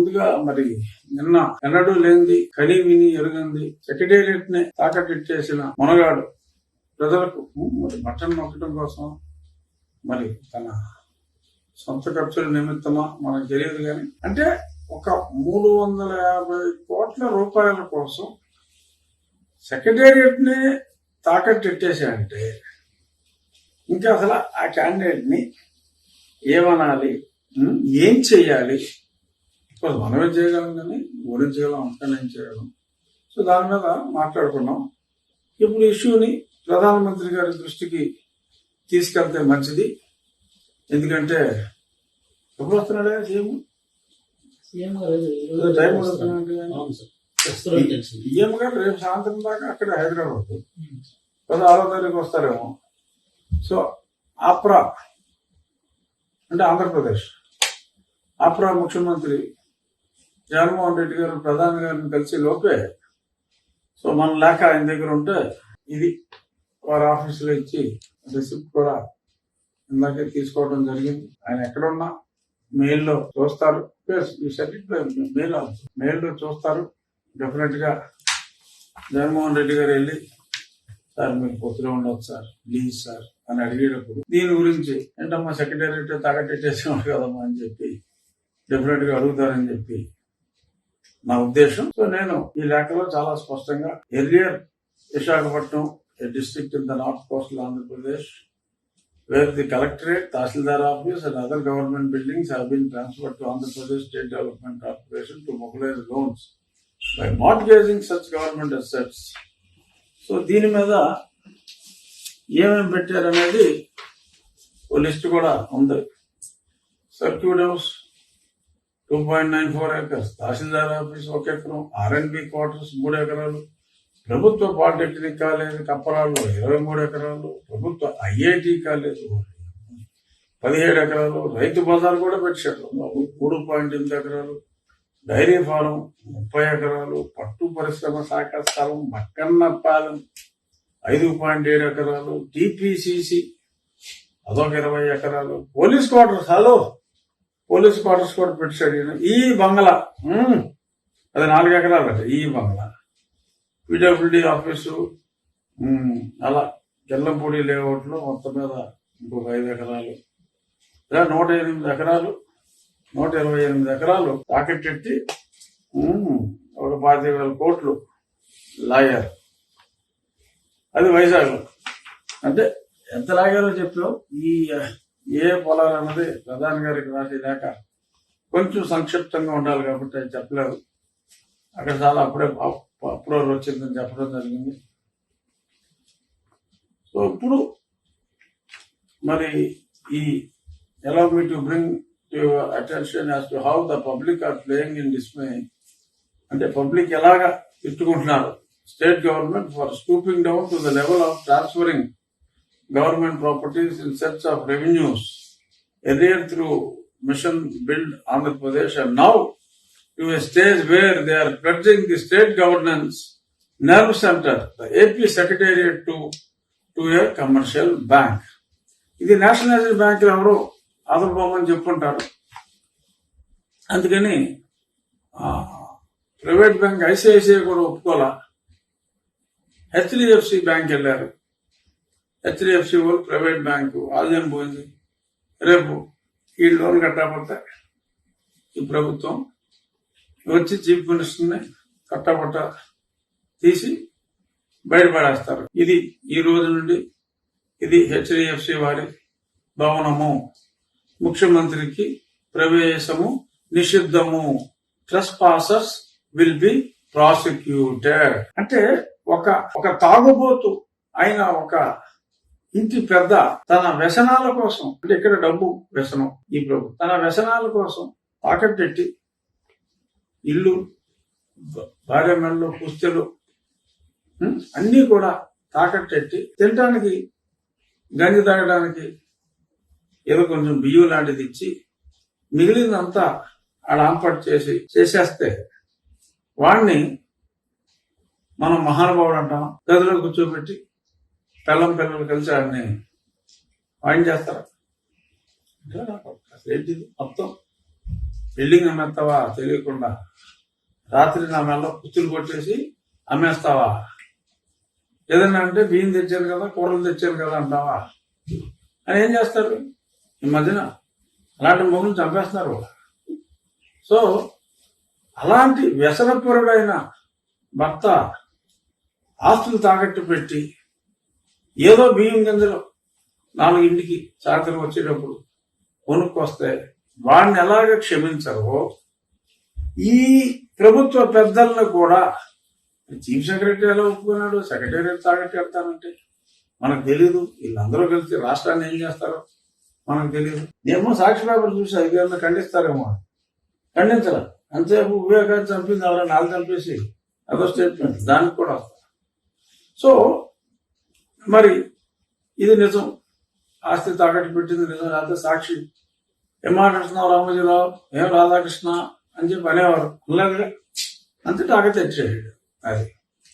ముందుగా మరి నిన్న ఎన్నడూ లేనిది కని విని ఎరుగంది సెక్రటేరియట్ని తాకట్టిచ్చేసిన మునగాడు ప్రజలకు మరి బట్టన్ నొక్కడం కోసం మరి తన సొంత ఖర్చుల నిమిత్తమా మనకు తెలియదు కానీ అంటే ఒక మూడు వందల యాభై కోట్ల రూపాయల కోసం సెక్రటేరియట్ని తాకట్టెట్టేసాడంటే ఇంకా అసలు ఆ క్యాండిడేట్ని ఏమనాలి? ఏం చెయ్యాలి ఇప్పుడు మనమే చేయగలం కానీ ఓడించగలం అంతా ఏం చేయగలం. సో దాని మీద మాట్లాడుకున్నాం. ఇప్పుడు ఇష్యూని ప్రధానమంత్రి గారి దృష్టికి తీసుకెళ్తే మంచిది. ఎందుకంటే ఎప్పుడు వస్తున్నాడే సీఎం? టైం సీఎం గారు రేపు సాయంత్రం దాకా అక్కడ హైదరాబాద్ పదహారో తారీఖు వస్తారేమో. సో ఆప్రా అంటే ఆంధ్రప్రదేశ్. ఆప్రా ముఖ్యమంత్రి జగన్మోహన్ రెడ్డి గారు ప్రధాని గారిని కలిసి లోపే సో మన లేక ఆయన దగ్గర ఉంటే ఇది వారి ఆఫీసులో ఇచ్చి రిసిప్ట్ కూడా ఇందాకే తీసుకోవడం జరిగింది. ఆయన ఎక్కడున్నా మెయిల్లో చూస్తారు. మెయిల్ మెయిల్లో uh, చూస్తారు. డెఫినెట్గా జగన్మోహన్ రెడ్డి గారు వెళ్ళి సార్ మీరు పొత్తులో ఉండొచ్చు సార్. Please sir. అని అడిగేటప్పుడు దీని గురించి ఏంటమ్మా సెక్రటేరియట్ తాకట్టేసేవాడు కదమ్మా? అని చెప్పి డెఫినెట్గా అడుగుతారని చెప్పి నా ఉద్దేశం. సో నేను ఈ లేఖలో చాలా స్పష్టంగా ఎర్రియర్ Visakhapatnam district in the north coastal Andhra Pradesh where the collectorate tahsildar office and other government buildings have been transfer to Andhra Pradesh state development corporation to mobilise loans by mart gauging such government assets so దీని మీద ఏమేమి పెట్టారనేది ఓ లిస్ట్ కూడా ఉంది. Circuit house two point nine four acres తహసీల్దార్ office ఒక ఎకరం R&B quarters మూడు ఎకరాలు ప్రభుత్వ పాలిటెక్నిక్ కాలేజ్ కప్పరాల్లో ఇరవై మూడు ఎకరాలు ప్రభుత్వ ఐఐటి కాలేజ్ పదిహేడు ఎకరాలు రైతు బజార్ కూడా పెట్టారు మూడు పాయింట్ ఎనిమిది ఎకరాలు డైరీ ఫారం ముప్పై ఎకరాలు పట్టు పరిశ్రమ శాఖ స్థలం మక్కన్నపాలెం ఐదు పాయింట్ ఏడు ఎకరాలు టీపీసీసీ అదొక ఇరవై ఎకరాలు police quarters. Hello! Police quarters కూడా పెట్టాడు ఈ బంగ్లా అది నాలుగు ఎకరాలు అట ఈ బంగ్లా. పీడబ్ల్యూడి ఆఫీసు అలా జల్లంపూడి లేఅవుట్లో మొత్తం మీద ఇంకొక ఐదు ఎకరాలు. ఇలా నూట ఎనిమిది ఎకరాలు నూట ఇరవై ఎనిమిది ఎకరాలు తాకెట్టెట్టి పెట్టి ఒక పాతిక వేల కోట్లు లాగారు. అది వైజాగ్లో. అంటే ఎంత లాగారో చెప్పావు? ఈ ఏ పొలాలు అన్నది ప్రధాని గారికి రాసే లేక కొంచెం సంక్షిప్తంగా ఉండాలి కాబట్టి అది చెప్పలేదు. అక్కడ చాలా అప్పుడే అప్రూవల్ వచ్చిందని చెప్పడం జరిగింది. సో ఇప్పుడు మరి ఈ allow me to bring to your attention as to how the public are playing in dismay. అంటే పబ్లిక్ ఎలాగా తిట్టుకుంటున్నారు? State government for stooping down to the level of transferring government properties in search of revenues earlier through machine build Andhra Pradesh and now to a stage where they are pledging the state governance nerve center, the AP secretariat to, to bank commercial bank. ఇది nationalised bank ఎవరు ఆదుకోమని చెప్పుంటారు అందుకని private bank ICICI కూడా ఒప్పుకోలే. HDFC bank వెళ్ళారు. HDFC వాళ్ళు private bank ఆదాయం పోయింది. రేపు ఈ లోన్ కట్టకపోతే ఈ ప్రభుత్వం వచ్చి చీఫ్ మినిస్టర్ని కట్టబట్ట తీసి బయటపడేస్తారు. ఇది ఈ రోజు నుండి ఇది హెచ్డిఎఫ్సి వారి భవనము. ముఖ్యమంత్రికి ప్రవేశము నిషిద్ధము. Trespassers will be prosecuted అంటే ఒక ఒక తాగుబోతు అయిన ఒక ఇంటి పెద్ద తన వ్యసనాల కోసం అంటే ఇక్కడ డబ్బు వ్యసనం ఈ ప్రభు తన వ్యసనాల కోసం తాకట్టెట్టి ఇల్లు భార్య మెడలు పుస్తెలు అన్నీ కూడా తాకట్టెట్టి తినడానికి గంజి తాగడానికి ఏదో కొంచెం బియ్యం లాంటిది ఇచ్చి మిగిలినంతా ఆడ ఆంపట్ చేసి చేసేస్తే వాడిని మనం మహానుభావుడు అంటాం. గదిలో కూర్చోబెట్టి పిల్లం పిల్లలు కలిసి ఆడిని వాయిన్ చేస్తారు. అంటే నాకు ఏంటిది? మొత్తం బిల్డింగ్ అమ్మేస్తావా? తెలియకుండా. రాత్రి నా మెల్ల పుత్తులు కొట్టేసి అమ్మేస్తావా? ఏదన్నా అంటే బియ్యం తెచ్చారు కదా కూరలు తెచ్చారు కదా అంటావా? అని ఏం చేస్తారు? ఈ మధ్యన అలాంటి మొగులు చంపేస్తున్నారు. సో అలాంటి వ్యసనపరుడైన భర్త ఆస్తులు తాకట్టు పెట్టి ఏదో బియ్యం గింజలు నాలుగు ఇంటికి సాయంత్రం వచ్చేటప్పుడు కొనుక్కొస్తే వాడిని ఎలాగ క్షమించరో ఈ ప్రభుత్వ పెద్దలను కూడా చీఫ్ సెక్రటరీ ఎలా ఒప్పుకున్నాడు? సెక్రటరీ తాగట్టు వెళ్తానంటే మనకు తెలియదు వీళ్ళందరూ కలిసి రాష్ట్రాన్ని ఏం చేస్తారో మనకు తెలియదు ఏమో సాక్షి పేపర్ చూసి అధికారులు ఖండిస్తారేమో ఖండించరా అంతసేపు వివేకాన్ని చంపింది ఎవరైనా నాలుగు చంపేసి అదో స్టేట్మెంట్ దానికి కూడా వస్తారు సో మరి ఇది నిజం. ఆస్తి తాకట్టు పెట్టింది నిజం లేకపోతే సాక్షి. ఏం రామోజీరావు ఏం రాధాకృష్ణ అని చెప్పి అనేవారు. అలాగే అంతే తాకట్టు తెచ్చేసాడు అది.